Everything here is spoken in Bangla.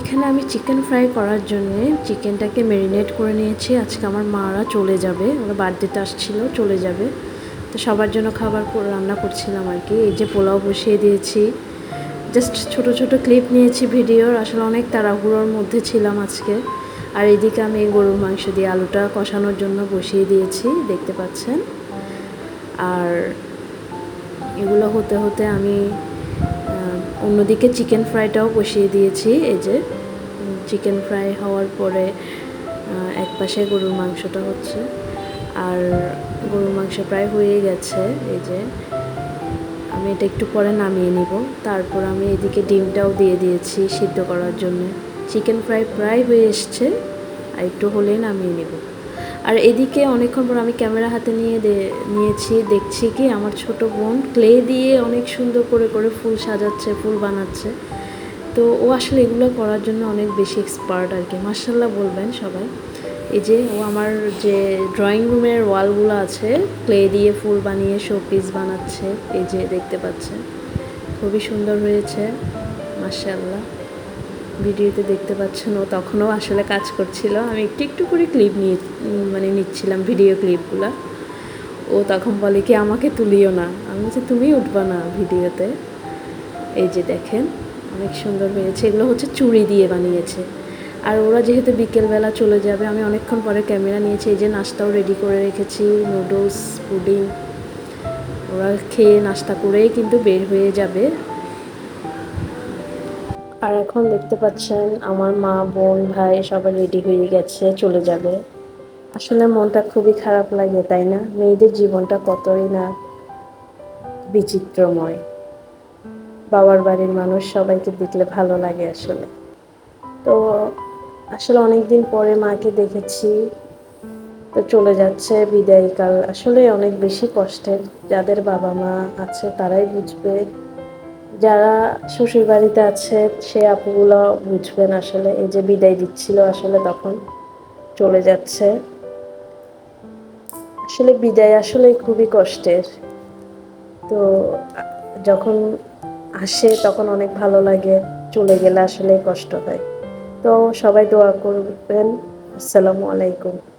এখানে আমি চিকেন ফ্রাই করার জন্য চিকেনটাকে ম্যারিনেট করে নিয়েছি। আজকে আমার মারা চলে যাবে, ওরা বার্থডেতে আসছিল, চলে যাবে। তো সবার জন্য খাবার রান্না করছিলাম আর কি। এই যে পোলাও বসিয়ে দিয়েছি। জাস্ট ছোট ছোট ক্লিপ নিয়েছি ভিডিওর। আসলে অনেক তাড়াহুড়োর মধ্যে ছিলাম আজকে। আর এদিকে আমি গরুর মাংস দিয়ে আলুটা কষানোর জন্য বসিয়ে দিয়েছি, দেখতে পাচ্ছেন। আর এগুলো হতে হতে আমি অন্যদিকে চিকেন ফ্রাইটাও বসিয়ে দিয়েছি, এই যে। চিকেন ফ্রাই হওয়ার পরে এক পাশে গরুর মাংসটা হচ্ছে। আর গরুর মাংস প্রায় হয়ে গেছে, এই যে। আমি এটা একটু পরে নামিয়ে নিব। তারপর আমি এদিকে ডিমটাও দিয়ে দিয়েছি সিদ্ধ করার জন্য। চিকেন ফ্রাই প্রায় হয়ে এসছে, আর একটু হলেই নামিয়ে নিব। আর এদিকে অনেকক্ষণ পর আমি ক্যামেরা হাতে নিয়ে নিয়েছি, দেখছি কি আমার ছোট বোন ক্লে দিয়ে অনেক সুন্দর করে করে ফুল সাজাচ্ছে, ফুল বানাচ্ছে। তো ও আসলে এগুলো করার জন্য অনেক বেশি এক্সপার্ট আর কি। মার্শাল্লাহ বলবেন সবাই। এই যে ও আমার যে ড্রয়িং রুমের ওয়ালগুলো আছে, ক্লে দিয়ে ফুল বানিয়ে শো পিস বানাচ্ছে, এই যে দেখতে পাচ্ছেন। খুবই সুন্দর হয়েছে মার্শাল্লাহ ভিডিওতে দেখতে পাচ্ছেন, ও তখনও আসলে কাজ করছিল। আমি একটু একটু করে ক্লিপ নিয়ে মানে নিচ্ছিলাম ভিডিও ক্লিপগুলো ও তখন বলে কি, আমাকে তুলিও না। আমি বলছি, তুমি উঠবা না ভিডিওতে? এই যে দেখেন, অনেক সুন্দর হয়েছে। এগুলো হচ্ছে চুড়ি দিয়ে বানিয়েছে। আর ওরা যেহেতু বিকেলবেলা চলে যাবে, আমি অনেকক্ষণ পরে ক্যামেরা নিয়েছি। এই যে নাস্তাও রেডি করে রেখেছি নুডলস পুডিং ওরা খেয়ে নাস্তা করেই কিন্তু বের হয়ে যাবে। আর এখন দেখতে পাচ্ছেন আমার মা, বোন, ভাই সবাই রেডি হয়ে গেছে, চলে যাবে। আসলে মনটা খুবই খারাপ লাগে, তাই না? মেয়েদের জীবনটা কতই না বিচিত্রময়। বাবার বাড়ির মানুষ সবাইকে দেখলে ভালো লাগে আসলে। তো আসলে অনেক দিন পরে মাকে দেখেছি, তো চলে যাচ্ছে বিদায়কাল। আসলে অনেক বেশি কষ্টের। যাদের বাবা মা আছে তারাই বুঝবে। যারা শ্বশুর বাড়িতে আছে, সে আপুগুলো বুঝবেন আসলে। এই যে বিদায় দিচ্ছিল আসলে তখন চলে যাচ্ছে। আসলে বিদায় আসলে খুবই কষ্টের। তো, যখন আসে তখন অনেক ভালো লাগে, চলে গেলে আসলে কষ্ট হয়। তো সবাই দোয়া করবেন। আসসালামু আলাইকুম।